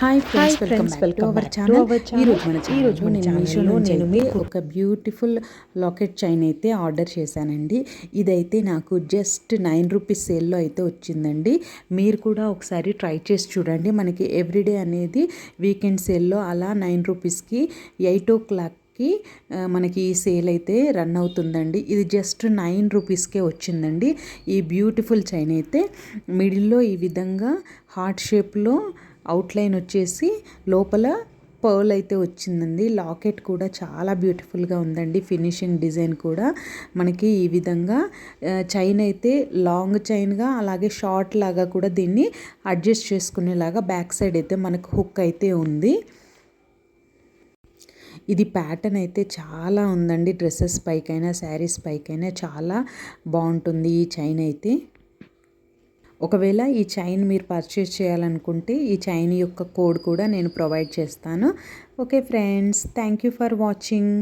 Hi friends welcome back to our channel. ఈరోజు మన ఈ రోజు ఛానల్లో మన నేను ఛానల్లో మీకు ఒక బ్యూటిఫుల్ లాకెట్ చైన్ అయితే ఆర్డర్ చేశానండి. ఇదైతే నాకు జస్ట్ నైన్ రూపీస్ సేల్లో అయితే వచ్చిందండి. మీరు కూడా ఒకసారి ట్రై చేసి చూడండి. మనకి ఎవ్రీడే అనేది వీకెండ్ సేల్లో అలా నైన్ రూపీస్కి ఎయిట్ ఓ క్లాక్కి మనకి ఈ సేల్ అయితే రన్ అవుతుందండి. ఇది జస్ట్ నైన్ రూపీస్కే వచ్చిందండి. ఈ బ్యూటిఫుల్ చైన్ అయితే మిడిల్లో ఈ విధంగా హార్ట్ షేప్లో అవుట్లైన్ వచ్చేసి లోపల పర్ల్ అయితే వచ్చిందండి. లాకెట్ కూడా చాలా బ్యూటిఫుల్గా ఉందండి. ఫినిషింగ్ డిజైన్ కూడా మనకి ఈ విధంగా చైన్ అయితే లాంగ్ చైన్గా అలాగే షార్ట్ లాగా కూడా దీన్ని అడ్జస్ట్ చేసుకునేలాగా బ్యాక్ సైడ్ అయితే మనకు హుక్ అయితే ఉంది. ఇది ప్యాటర్న్ అయితే చాలా ఉందండి. డ్రెస్సెస్ పైకైనా శారీస్ పైకైనా చాలా బాగుంటుంది ఈ చైన్ అయితే. ఒకవేళ ఈ చైన్ మీరు పర్చేస్ చేయాలనుకుంటే ఈ చైన్ యొక్క కోడ్ కూడా నేను ప్రొవైడ్ చేస్తాను. Okay friends thank you for watching